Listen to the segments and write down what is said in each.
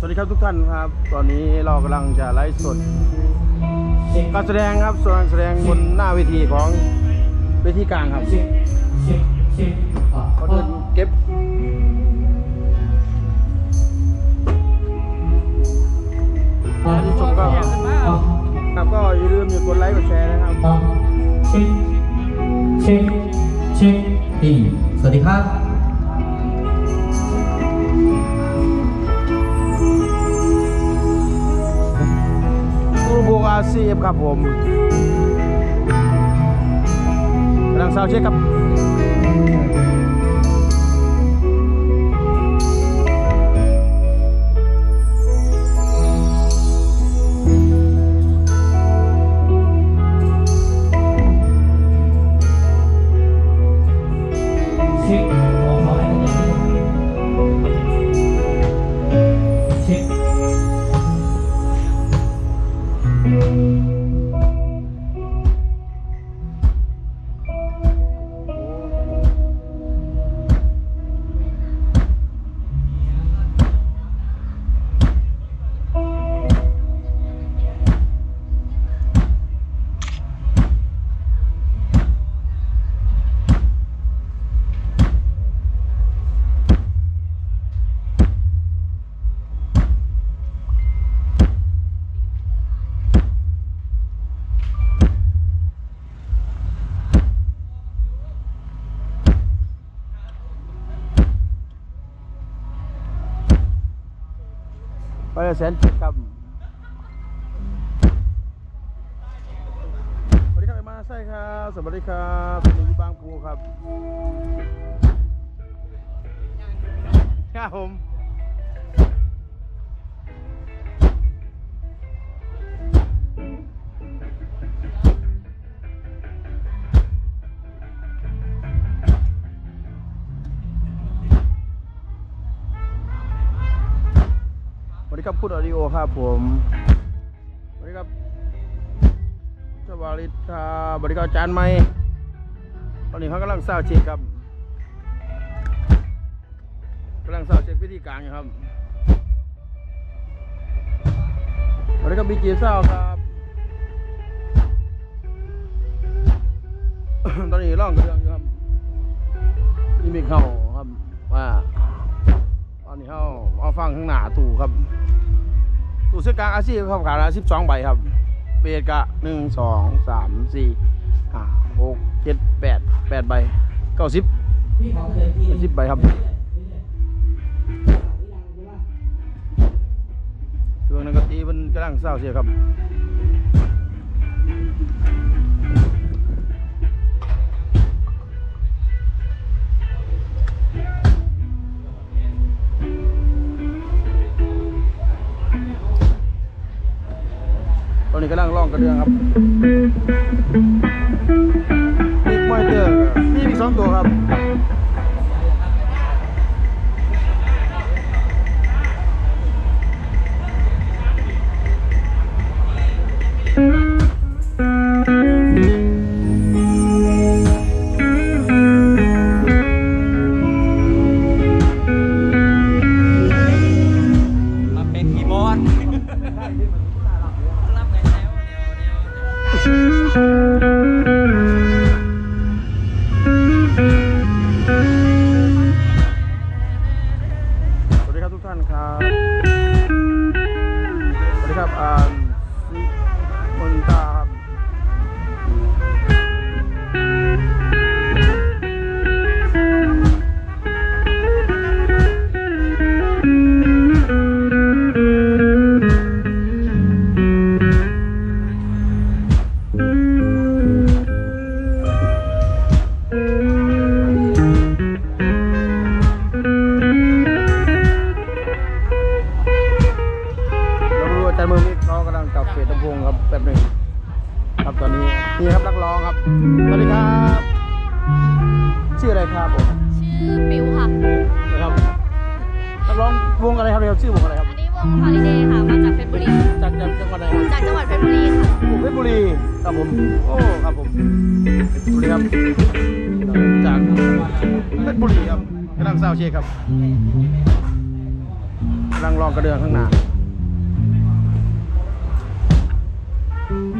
สวัสดีครับทุกท่านครับ ตอนนี้เรากำลังจะไลฟ์สดการแสดงครับส่วนการแสดงบนหน้าเวทีของเวทีกลางครับเขาเดินเก็บท่านผู้ชมก็ครับก็อย่าลืมอย่ากดไลค์กดแชร์นะครับเช็คเช็คเช็คดีสวัสดีครับ อาซีเอฟครับผมกำลังซาวเช็คครับ ไปละแสนเจ็ดครับสวัสดีครับไอ้มาใช่ครับสวัสดีครับผมอยู่บางปูครับครับผม ดีครับพูดออดิโอครับผมสวัสดีครับสวัสดีครับสวัสดีครับอาจารย์ไม่ตอนนี้เขากำลังเศร้าเช็คครับกำลังเศร้าเช็คพิธีการอยู่ครับสวัสดีครับบีจีเศร้าครับตอนนี้ร้องกระเรื่องอยู่ครับนี่มีเข้าครับว่า เขาเอาฟังข้างหน้าตู้ครับ ตู้เสื้อกลางอาชีพครับขายละสิบสองใบครับ เบสกะหนึ่งสองสามสี่ห้าหกเจ็ดแปดแปดใบเก้าสิบสิบใบครับเครื่องนั้นก็ตีมันกำลังเศร้าเสียครับ นี้กำลังล่องกระเดืองครับมีมอยเตอร์มีอีกสองตัวครับ บุรีครับผม โอ้ ครับผมเพชรบุรีครับ จากเพชรบุรีครับกำลังเศร้าเชคครับรังรองกระเดื่องข้างหน้า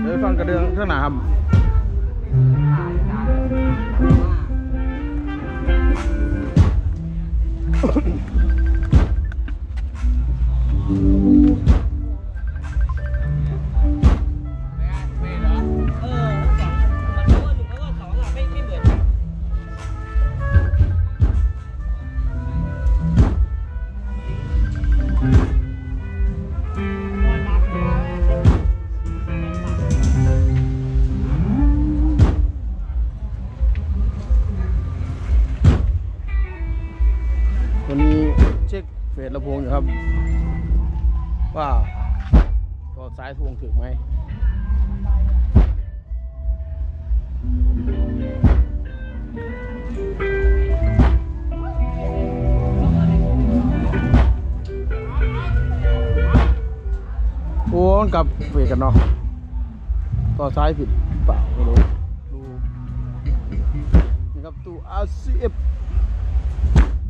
เดี๋ยวฟังกระเดื่องข้างหน้าครับายทวงถึงไหมโอ้มันกับเฟกันเนาะต่อสายผิดเปล่าไม่รู้ดูนี่ครับตู้ RCF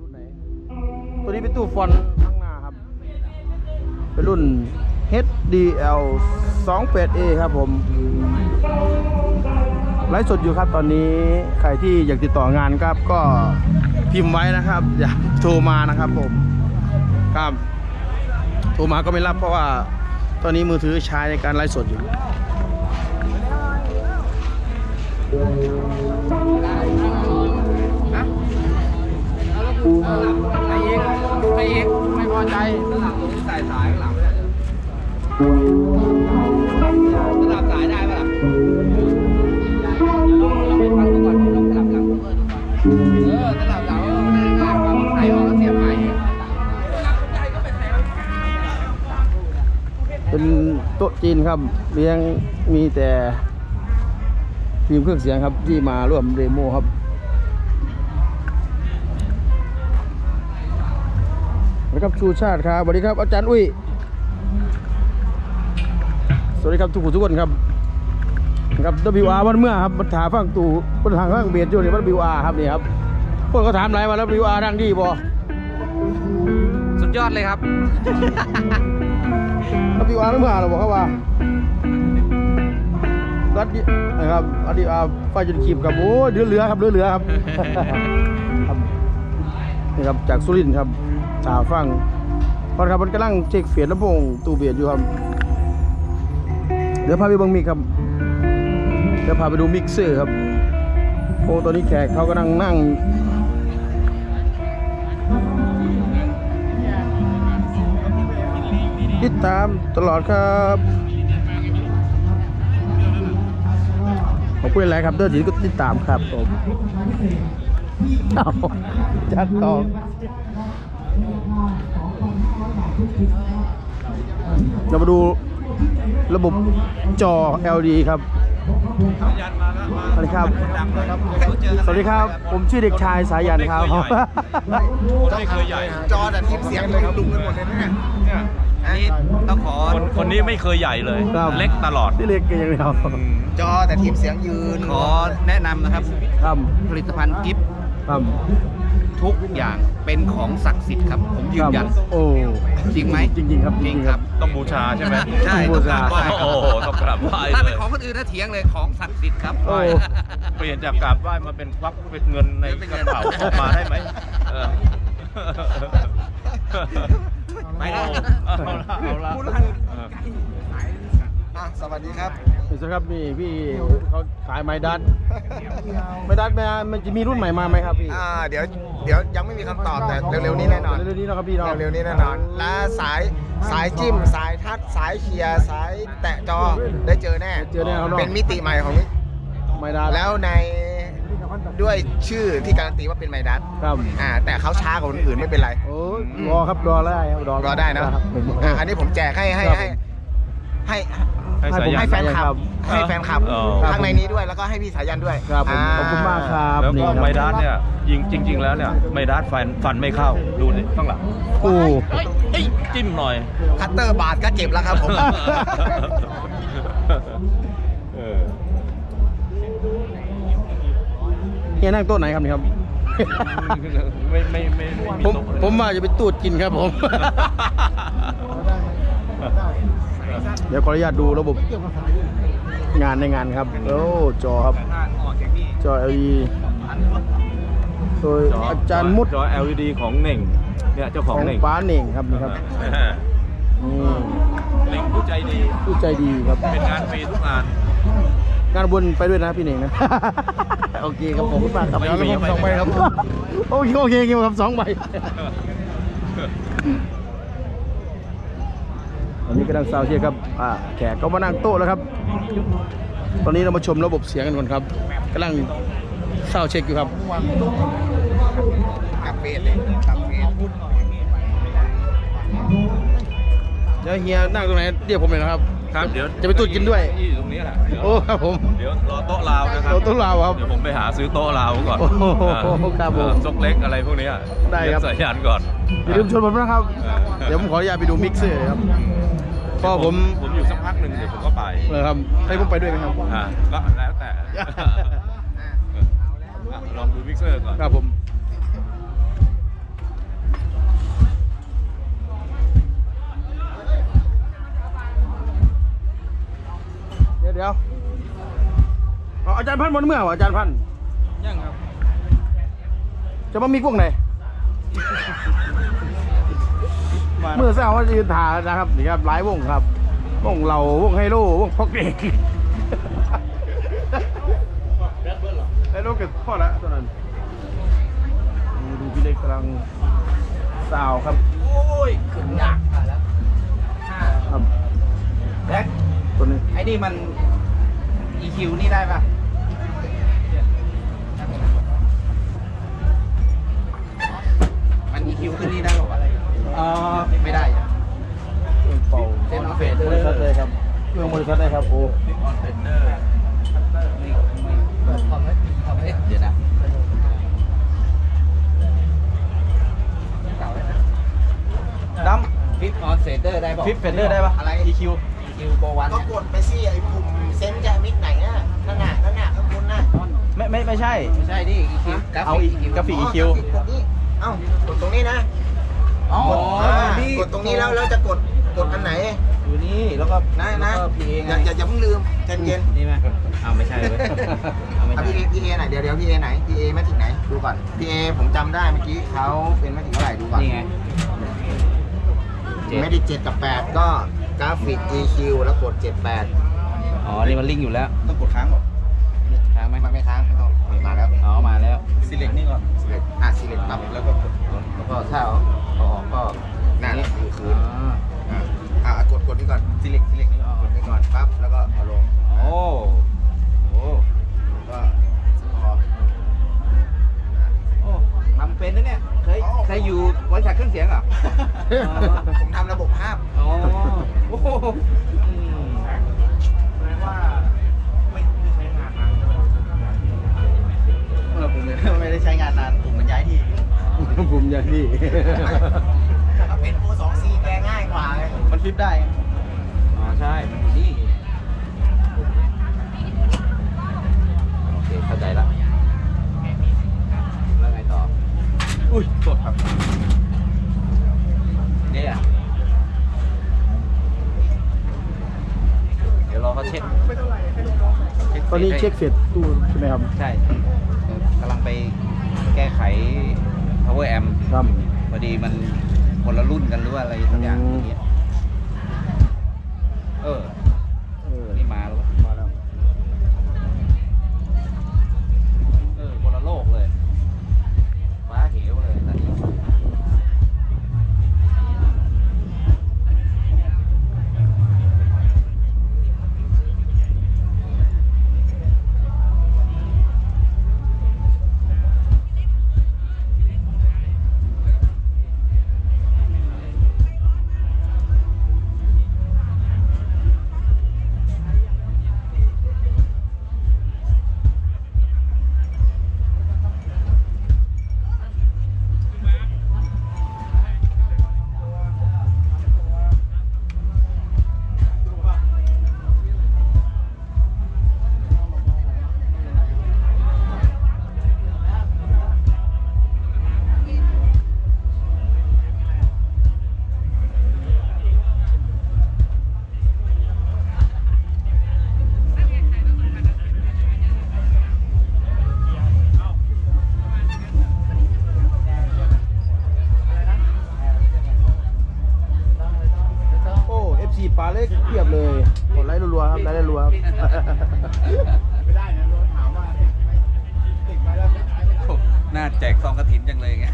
รุ่นไหน ตัวนี้เป็นตู้ฟอนข้างหน้าครับ เป็นรุ่น HDL 28A ครับผมไลฟ์สดอยู่ครับตอนนี้ใครที่อยากติดต่องานครับก็พิมพ์ไว้นะครับ อย่าโทรมานะครับผมครับโทรมาก็ไม่รับเพราะว่า ตอนนี้มือถือใช้ในการไลฟ์สดอยู่ไปเองไปเองไม่พอใจสลังสายข้างหลัง ไม่ได้สลับสายได้ปะล่ะเราไปฟังดูก่อนลองสลับหลังเออสลับหลังง่ายกว่าใส่ออกแล้วเสียบใหม่เป็นโต๊ะจีนครับเลี้ยงมีแต่ทีมเครื่องเสียงครับที่มาร่วมเดโมครับสวัสดีครับชูชาติครับสวัสดีครับอาจารย์อุ้ย วัสดีครับทุกผู้ทุกคนครับครับ WR วันเมื่อครับบรรถาฟังตู่บรรทางฟังเบียดอยู่นี่วัน WR ครับนี่ครับคนเขาถามหลายวันแล้ว WR ดังดีบ่สุดยอดเลยครับ WR ไม่มาหรอกบอกเขาว่ารัดดินะครับรัดดิอาไฟจนขีบครับโอ้ยเหลือเหลือครับเหลือเหลือครับครับนี่ครับจากสุรินทร์ครับถาฟังพอครับมันกำลังเช็คเฟียดลำโพงตู้เบียดอยู่ครับ เดี๋ยวพาไปเบิ่งมิกครับ เดี๋ยวพาไปดูมิกเซอร์ครับ โอ้ตอนนี้แขกเขากำลังนั่ง ติดตามตลอดครับขอบคุณหลายครับเดินจีก็ติดตามครับผมจัดต่อเรามาดู ระบบจอ LD ครับสวัสดีครับ สวัสดีครับ ผมชื่อเด็กชายสายันครับไม่เคยใหญ่ จอแต่ทิปเสียงเลยลุงกันหมดเลยนะเนี่ยอันนี้ต้องขอคนคนนี้ไม่เคยใหญ่เลยครับเล็กตลอดที่เล็กกันอย่างเดียวจอแต่ทิปเสียงยืน ขอแนะนำนะครับครับผลิตภัณฑ์กิฟต์ครับ ทุกอย่างเป็นของศักดิ์สิทธิ์ครับ ผมยืนยัน โอ้จริงไหมจริงๆครับจริงครับ ต้องบูชาใช่ไหมใช่บูต้องกชาราบไหว้โอ้โหต้องกราบไหว้ถ้าเลเป็นยของคนอื่นถ้าเถียงเลยของศักดิ์สิทธิ์ครับ โอ้ เปลี่ยนจากกราบไหว้มาเป็นควักเป็นเงินในเป็นกเงิระนเป๋าออกมาได้ไหมเออไปได้เอาละเอาละเออ อะสวัสดีครับนี่สิครับนี่พี่เขาขายไม้ดัดไม้ดัดมามันจะมีรุ่นใหม่มาไหมครับพี่ อ่า เดี๋ยว เดี๋ยวยังไม่มีคำตอบแต่เร็วๆนี้แน่นอน เร็วๆนี้นะครับพี่เนาะเร็วๆนี้แน่นอน และสายสายจิ้ม สายทัด สายเคลียร์ สายแตะจอได้เจอแน่ เจอแน่ครับเนาะเป็นมิติใหม่ของมิไม้ดัดแล้วในด้วยชื่อที่การันตีว่าเป็นไมดัสครับอ่าแต่เขาช้ากว่าคนอื่นไม่เป็นไร โอ้ยรอครับรอได้ครับรอรอได้นะครับผม อ่าอันนี้ผมแจกให้ให้ครับให้ให้ ให้สายันให้แฟนคลับให้แฟนคลับอ๋อ ข้างในนี้ด้วยแล้วก็ให้พี่สายันด้วยครับผมาขอบคุณมากครับ แล้วนี่ก็ครับไมดัสเนี่ยยิงจริง ๆ แล้วเนี่ยไมดัสฟันฟันไม่เข้าดูดิข้างหลังโอ้เฮ้ยเอ้ยจิ้มหน่อย คัตเตอร์บาดก็เจ็บแล้วครับผม เออเฮียนั่งโต๊ะไหนครับนี่ครับ ไม่ไม่ไม่ไม่มีผมตกเลย ผมมาจะไปตูดกินครับผม เดี๋ยวขออนุญาตดูระบบงานในงานครับโอ้จอครับ จอ LED โดยอาจารย์มุดจอ LED ของเหน่งเนี่ยเจ้าขขอองงเหน่งป้าเหน่งครับนี่ครับอ่านี่เหน่งผู้ใจดี ผู้ใจดีครับ เป็นงานฟรีทุกงาน งานบุญไปด้วยนะพี่เหน่งนะ โอเคครับผมมากครับไม่แล้วมีผมสองใบไม่มีครับโอเคโอเคโอเคครับสองใบตอนนี้ กำลังซาวเชียร์ครับอ่าแขกก็มานั่งโต๊ะแล้วครับ ตอนนี้เรามาชมระบบเสียงกันก่อนครับกำลังซาวเช็คอยู่ครับกับเฟสเลยกับเฟสเดี๋ยวเฮียนั่งตรงไหนเรียกผมเลยนะครับ ครับ เดี๋ยวจะไปตูดกินด้วยที่อยู่ตรงนี้แหละเดี๋ยวโอ้ครับผม เดี๋ยวรอโต๊ะลาวนะครับโต๊ะโต๊ะลาวครับ เดี๋ยวผมไปหาซื้อโต๊ะลาวก่อนโอ้โหอ่าครับผมเออซกเล็กอะไรพวกเนี้ยได้ครับเยวสายยานก่อนอย่าลืมชวนผมนะครับเออเดี๋ยวผมขออนุญาตไปดูมิกเซอร์ครับ ก็ผม ผมอยู่สักพักหนึ่งเดี๋ยวผมก็ไปเลยครับให้ผมไปด้วยไหมครับ อ่าก็แล้วแต่อะลองดูมิกเซอร์ก่อนครับผม เดี๋ยวเดี๋ยวเอาอาจารย์พันธ์บนเมื่อวะอาจารย์พันธ์ยังครับ จะมามีพวกไหน เมื่อเช้าว่าจะยืนถ่ายนะครับนี่ครับหลายวงครับวงเราวงไฮโลวงพอกเด็กไฮโลเกิดพ่อละตัวนั้นนี่ดูพี่เล็กกำลังสาวครับ โอ้ยขึ้นยากอะแล้วห้าครับแบ็คตัวนี้ไอ้นี่มัน EQ นี่ได้ปะมัน EQ ขึ้นนี่ได้หร อวะเออไม่ได้อะเครื่องเป่าเส้นออฟเฟซบริษัทเลยครับเครื่องบริษัทเลยครับโอ้ออนเฟนเดอร์ไม่ไม่ทำให้ทำให้เดี๋ยวนะดัมฟิปออนเฟเดอร์ได้ป่ะฟิปเฟเดอร์ได้ป่ะอะไร EQ EQ โปรวันก็กดไปสิไอ้ปุ่มเซนจะมิดไหนอะนั่นน่ะนั่นน่ะข้างบนน่ะไม่ไม่ไม่ใช่ไม่ใช่ดิ EQ กราเอาฟิกกราฟิก EQ อ๋อกดนี่เอ้ากดตรงนี้นะ อ๋อกดอ่ากดตรงนี้แล้วแล้วจะกดกดอันไหน อยู่นี่แล้วก็นะนะแล้วก็ PA อย่าอย่าอย่าเพิ่งลืมใจเย็นนี่ไหมอ้าวไม่ใช่เว้ยเอาไม่เอาใช่พี่เอพี่เอไหนเดี๋ยวเดี๋ยวพี่เอไหนพี่เอแมทริกไหนดูก่อนพี่เอผมจำได้เมื่อกี้เขาเป็นแมทริกเท่าไหร่ดูก่อนนี่ไงเจ็ดแมทริกเจ็ดกับแปดก็กราฟิก EQ แล้วกดเจ็ดแปดอ๋อนี่มันลิงก์อยู่แล้วต้องกดค้างหรอค้างไหมมันไม่ค้างไม่ต้องนี่มาแล้วอ๋อมาแล้ว select นี่ก่อน select อะ select ปั๊บแล้วก็กดแล้ว ก็ถ้าเอาเอาออกก็นั่นแหละคือคือ๋นออะอะกดกดนี่ก่อน select select นี่กดนี่ก่อนปั๊บแล้วก็ ตอนนี้เช็คเสร็จตู้ใช่ไหมครับใช่กำลังไปแก้ไข power amp ครับพอดีมันคนละรุ่นกันหรือว่าอะไรสักอย่างอืมอย่างเงี้ยเออเอ เล็กเพียบเลยกดไลค์รัวๆครับไลค์รัวๆครับไม่ได้นะโดนถามว่าติดไหมติดไหมแล้วจะใช้ไม่ได้น่าแจกซองกระถินจังเลยไง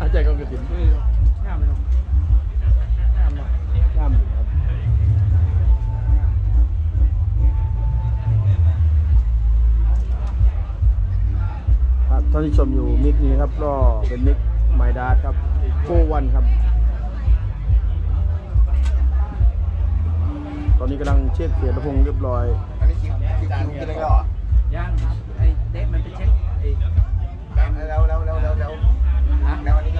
อาจารย์กองกระถินงามเลยงามหน่อยงามอยู่ครับครับท่านที่ชมอยู่มิกนี้ครับก็เป็นมิก เช็คเสียงระพงเรียบร้อย อันนี้คิวคิวคิวกินเลยเหรอย่างไอ้เด็กมันไปเช็คไอ้แล้วแล้วแล้วแล้วแล้วแล้วอันนี้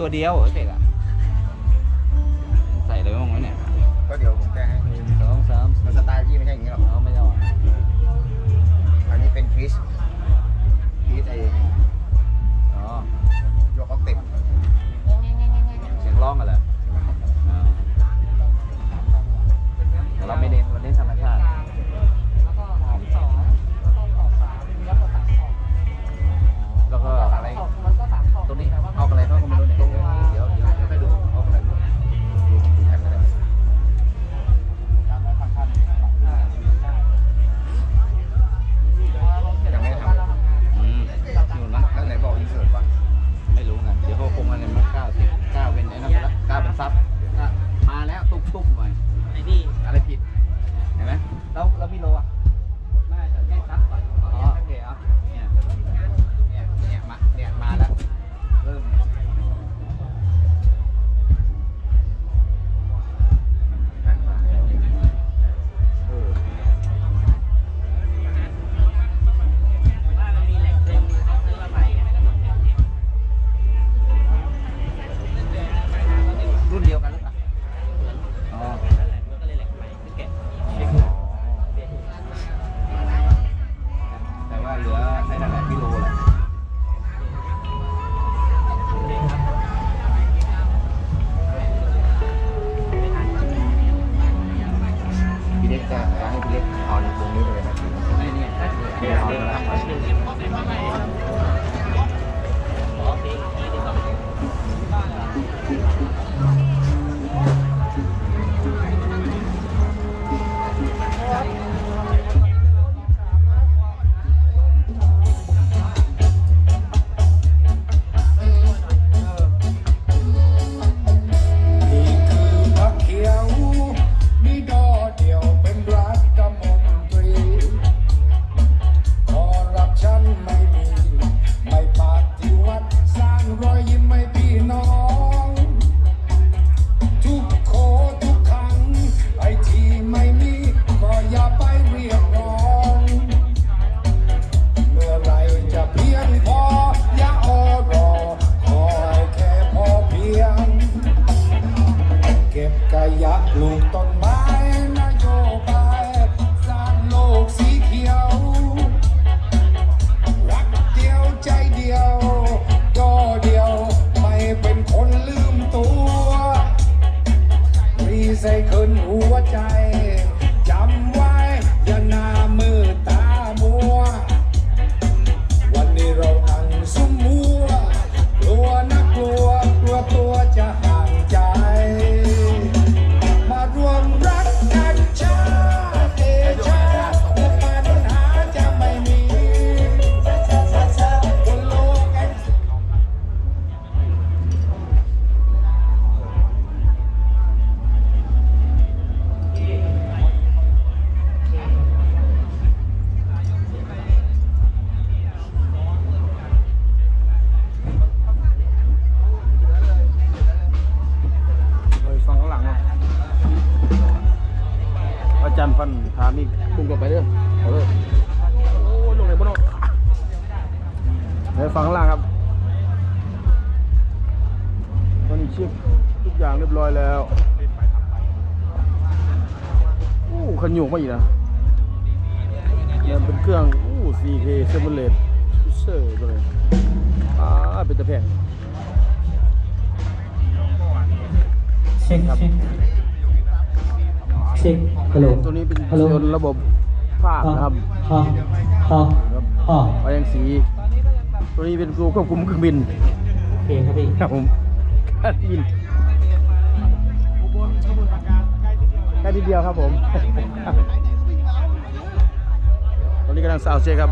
ตัวเดียวเหรอเสร็จอะานฟันทามอีกบุ้งกลัไปเด้อเอาเลยโอ้ยลงไหนบ้านเนาะไปฟังข้างล่างครับตอนนี้เช็คทุกอย่างเรียบร้อยแล้วโอ้ขันโยกมาอีกนะเนี่ยเป็นเครื่องโอ้ CK เซมเลตเซอร์เลยอ่าเป็นตะแพงเช็คครับ ช็คฮัลโหลตัวนี้เป็นฮัลโหลยนต์ระบบภาพนะครับฮะฮะฮะไฟยังสี ตัวนี้เป็นตัวควบคุมเครื่องบินโอเคครับพี่ครับผมการบินแค่ทีเดียวครับผม ตอนนี้กำลังสาวเช็คครับ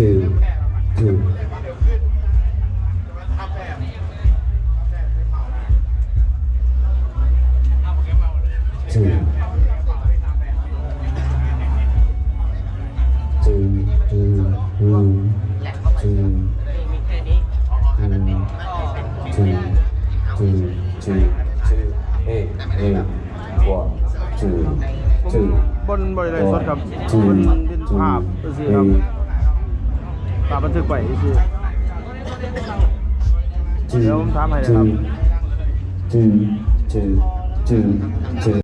hace trừ trừ